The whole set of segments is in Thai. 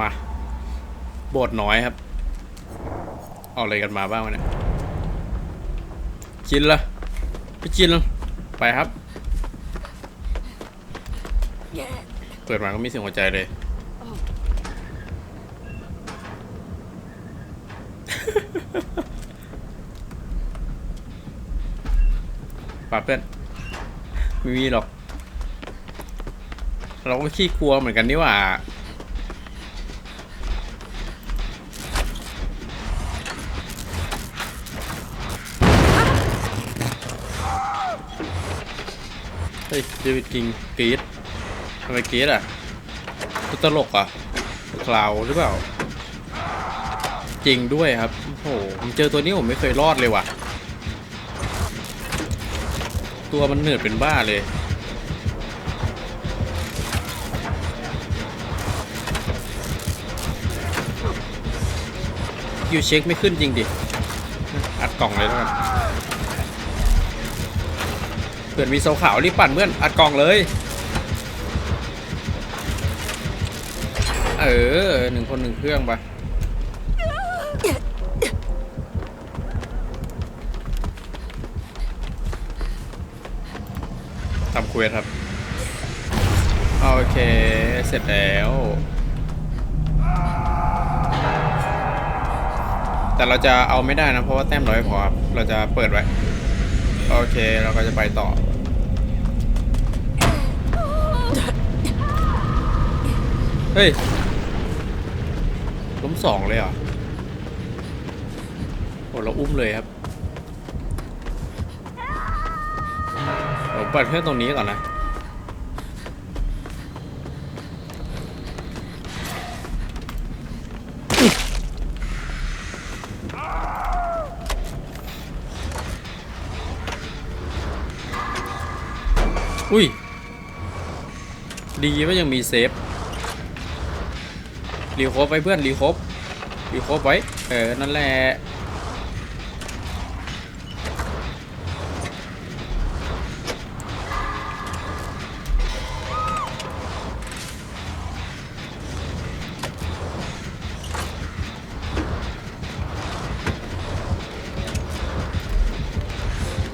มาโบดน้อยครับ เอาอะไรกันมาบ้างวะเนี่ยจินละพี่จินละไปครับ เปิดมาก็มีเสียงหัวใจเลยป่าเพื่อนไม่มีหรอก เราก็ขี้กลัวเหมือนกันนี่ว่า ฮ้ยเดวิดกิงกรีดทำไมกรีดอะตัวตลกอะคลาวหรือเปล่า จริงด้วยครับโอ้โหผมเจอตัวนี้ผมไม่เคยรอดเลยว่ะ ตัวมันเหนืดเป็นบ้าเลยอยู่เช็คไม่ขึ้นจริงดิ อัดกล่องเลยแล้วกัน เพื่อนมีโซขาวรีบปั่นเพื่อนอัดกล่องเลย เออหนึ่งคนหนึ่งเครื่องไปทำเควสครับ โอเค เสร็จแล้ว แต่เราจะเอาไม่ได้นะ เพราะว่าแต้มร้อยพอครับ เราจะเปิดไว้ โอเค เราก็จะไปต่อ เฮ้ย ล้มสองเลยเหรอ โอ้เราอุ้มเลยครับผมเปิดเครื่องตรงนี้ก่อนนะอุ้ย ดีว่ายังมีเซฟ รีโคบไว้เพื่อนรีโคบรีโคบไว้ เออ นั่นแหละ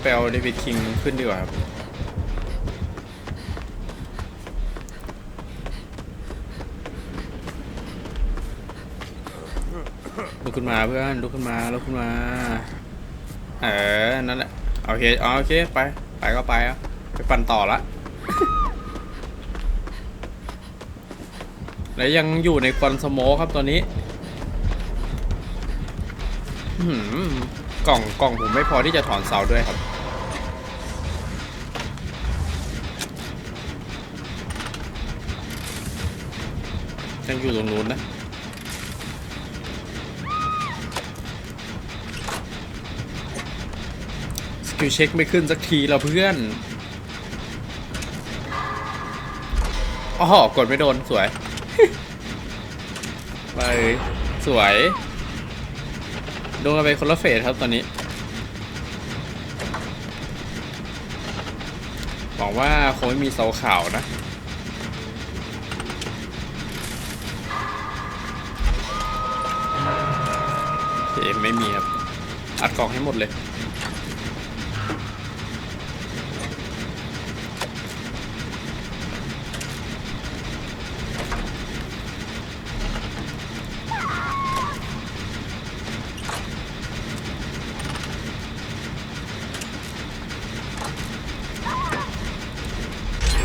ไปเอาเดวิดคิงขึ้นดีกว่าครับ กขึ้นมาเพื่อนลุกขึ้นมาลุกขึ้นมา เออ นั่นแหละโอเคอ๋อโอเคไป ไปก็ไปอะไปปั่นต่อละ แล้วยังอยู่ในควันสโมครับตอนนี้หือกล่องกล่องผมไม่พอที่จะถอนเสาด้วยครับ ยังอยู่ตรงนู้นนะ สกิลเช็คไม่ขึ้นสักทีเราเพื่อนอ๋อกดไม่โดนสวย ไปสวย โดนกันไปคนละเฟสครับตอนนี้หวังว่าคงไม่มีเสาขาวนะโอเคไม่มีครับ อัดกล่องให้หมดเลย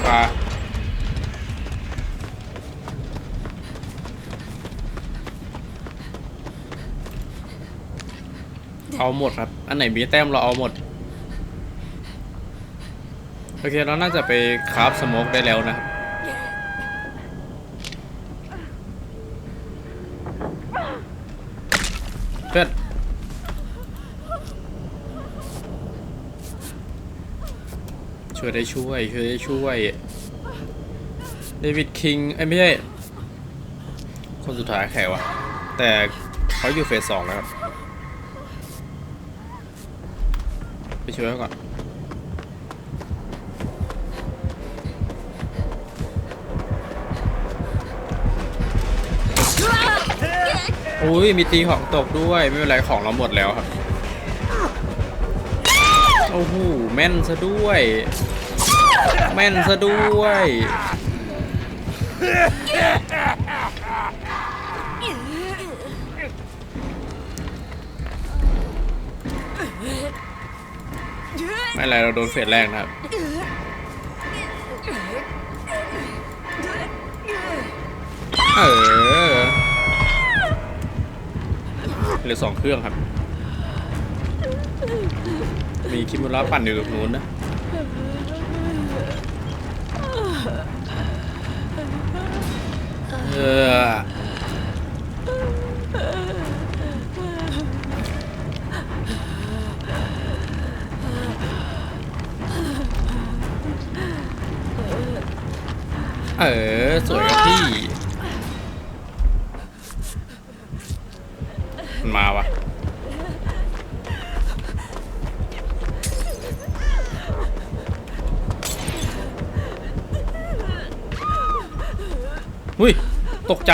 ปลาเอาหมดครับ อันไหนมีแต้มเราเอาหมด โอเค เราน่าจะไปคราฟสโมกได้แล้วนะครับเพื่อน ช่วยได้ช่วยช่วยได้ช่วยเดวิดคิงไอ้ไม่ใช่คนสุดท้ายใครวะแต่เขาอยู่เฟสสองแล้วครับ ไปช่วยเขาก่อนอุ้ยมีตีของตกด้วย ไม่เป็นไรของเราหมดแล้วครับ อ้โหแม่นซะด้วย แม่นซะด้วย ไม่ไรเราโดนเฟสแรกนะครับเออเหลือสองเครื่องครับ มีคิมุระปั่นอยู่ตรงนู้นนะ เออเออ สวยครับพี่ มันมาวะ หุ้ย ตกใจ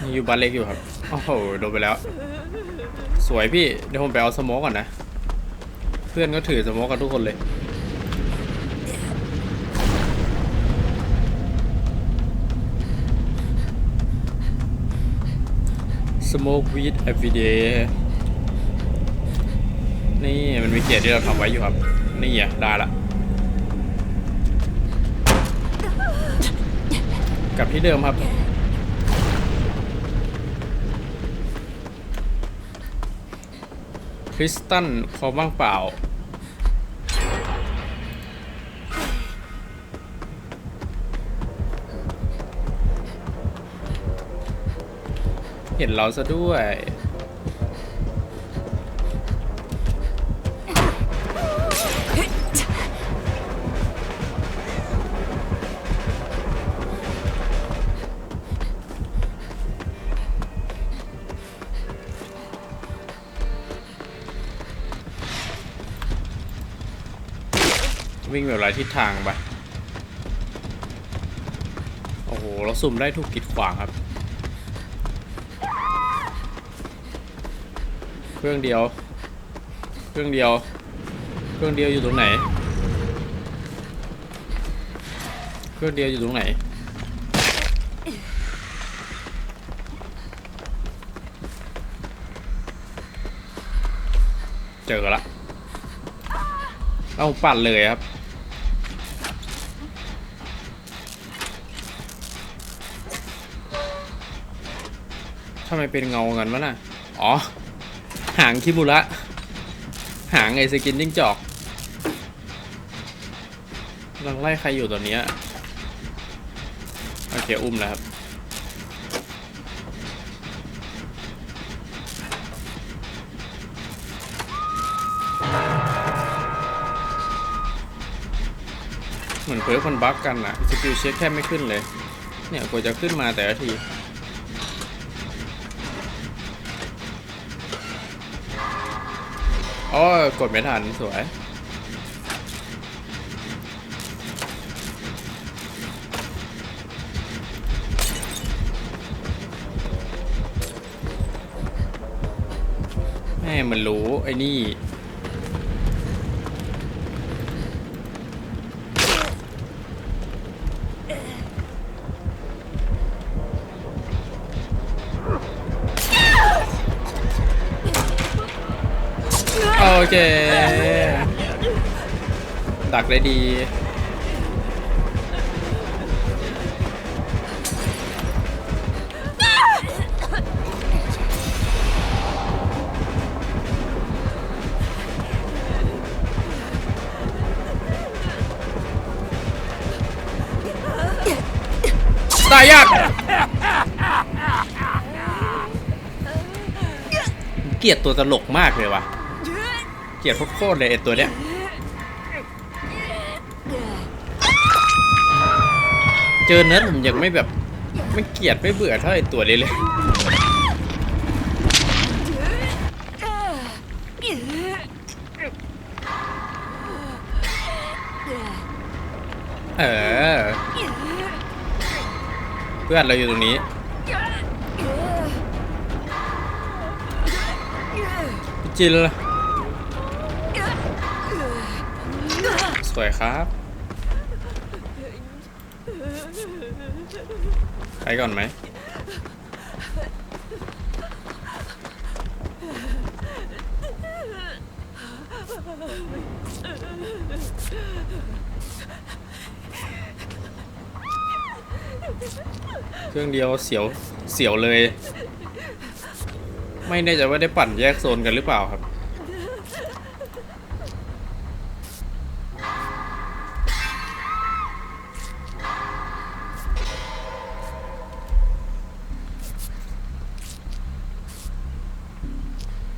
นี่อยู่บ้านเล็กอยู่ครับ โอ้โห โดนไปแล้ว สวยพี่ เดี๋ยวผมไปเอาสโมกก่อนนะ เพื่อนก็ถือสโมกกันทุกคนเลย smoke weed every day นี่มันมีเกียรติที่เราทำไว้อยู่ครับ นี่อะได้ละ กลับที่เดิมครับ คริสตันคอว่างเปล่า เห็นเราซะด้วย วิ่งแบบไรทิศทางไป โอ้โห เราสุ่มได้ถูกกีดขวางครับ เครื่องเดียว เครื่องเดียว เครื่องเดียวอยู่ตรงไหน เครื่องเดียวอยู่ตรงไหน เจอละเอาปั่นเลยครับทำไมเป็นเงากันวะน่ะ อ๋อ หางคิบุระ หางไอสกินจิ้งจอกกำลังไล่ใครอยู่ตอนนี้โอเค อุ้มแล้วครับเหมือนเพิร์ฟมันบั๊กกันอะสกิลเช็คแค่ไม่ขึ้นเลย เนี่ยกว่าจะขึ้นมาแต่ละที โอ้ยกดไม่ทันสวย แม่มันรู้ไอ้นี่ ดักได้ดี ตายยากเกลียดตัวตลกมากเลยว่ะ เกลียดโคตรเลยไอตัวเนี้ย เจอเนื้อผมยังไม่แบบ ไม่เกลียดไม่เบื่อเท่าไอตัวนี้เลย เออ เพื่อนเราอยู่ตรงนี้จินล่ะสวยครับ ก่อนไหมเครื่องเดียวเสียวเสียวเลย ไม่แน่ใจว่าได้ปั่นแยกโซนกันหรือเปล่าครับ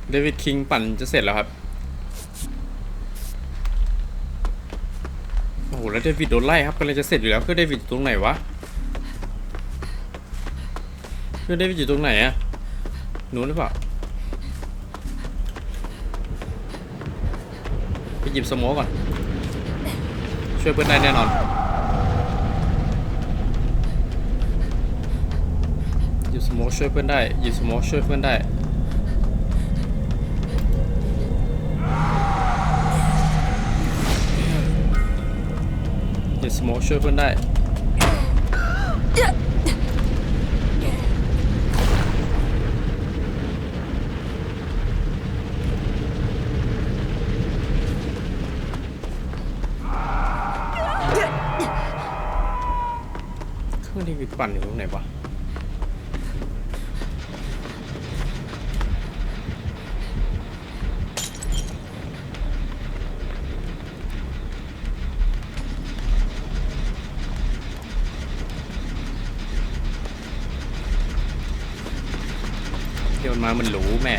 เดวิดคิงปั่นจะเสร็จแล้วครับโอ้โหแล้วเดวิดโดนไล่ครับกำลังจะเสร็จอยู่แล้วคือเดวิดอยู่ตรงไหนวะคือเดวิดอยู่ตรงไหนอะหนูหรือเปล่าไปหยิบสโมอก่อนช่วยเพื่อนได้แน่นอนหยิบสโมอช่วยเพื่อนได้หยิบสโมอช่วยเพื่อนได้ สโมอช่วยเพื่อนได้เครื่องเดวิดปั่นอยู่ตรงไหนวะ มันมามันหรูแม่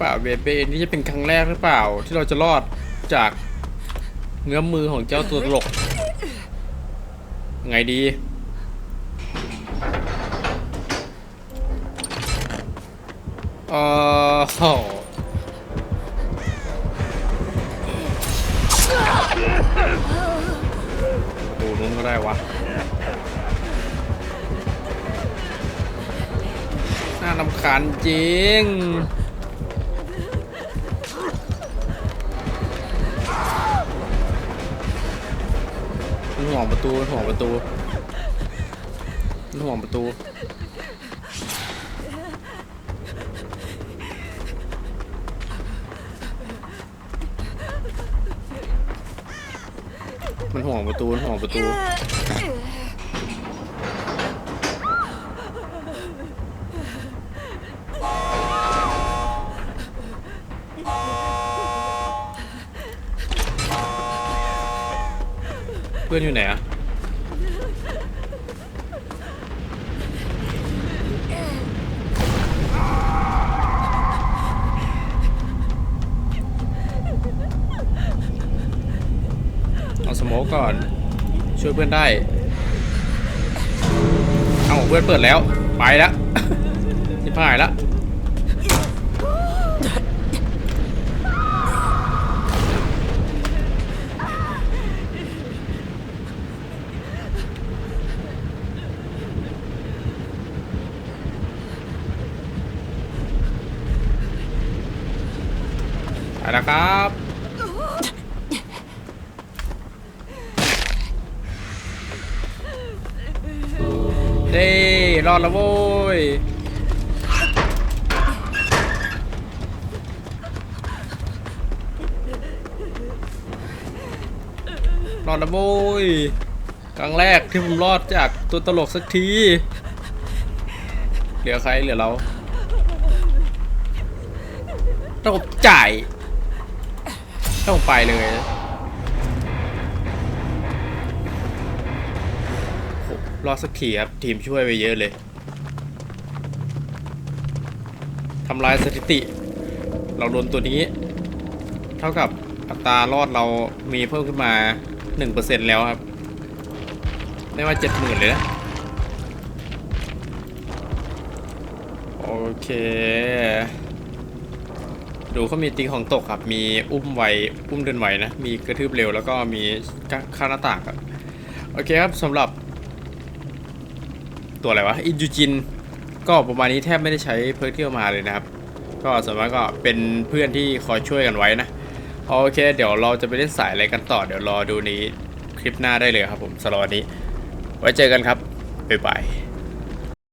เปล่าเบเบนี่จะเป็นครั้งแรกหรือเปล่า ที่เราจะรอดจากเงื้อมมือของเจ้าตัวตลก ไงดี เออโหประตูนู้นก็ได้วะ น่ารำคาญจริง ห่วงประตูมันห่วงประตูมันห่วงประตู มันห่วงประตู มันห่วงประตู เพื่อนอยู่ไหนอะเอาสโม ก่อน ช่วยเพื่อนได้ เอาเพื่อนเปิดแล้ว ไปแล้วที่ผ่ายแล้วไปแล้วครับ รอดแล้วโว้ยรอดแล้วโว้ยครั้งแรกที่ผมรอดจากตัวตลกสักที เหลือใครเหลือเราต้องจ่ายต้องไปเลย รอดสักทีครับ ทีมช่วยไปเยอะเลยทำลายสถิติ เราโดนตัวนี้ เท่ากับอัตรารอดเรามีเพิ่มขึ้นมา 1%แล้วครับไม่ว่า 70,000 เลยนะ โอเค ดูเขามีติงของตกครับ มีอุ้มไว อุ้มเดินไหวนะ มีกระทืบเร็วแล้วก็มีค่าหน้าต่างครับ โอเคครับสำหรับ ตัวอะไรวะอินจูจิน ก็ประมาณนี้แทบไม่ได้ใช้เพิร์ทที่เอามาเลยนะครับ ก็ส่วนมากก็เป็นเพื่อนที่คอยช่วยกันไว้นะ โอเค เดี๋ยวเราจะไปเล่นสายอะไรกันต่อเดี๋ยวรอดูนี้คลิปหน้าได้เลยครับผมสำหรับวันนี้ ไว้เจอกันครับบ๊ายบาย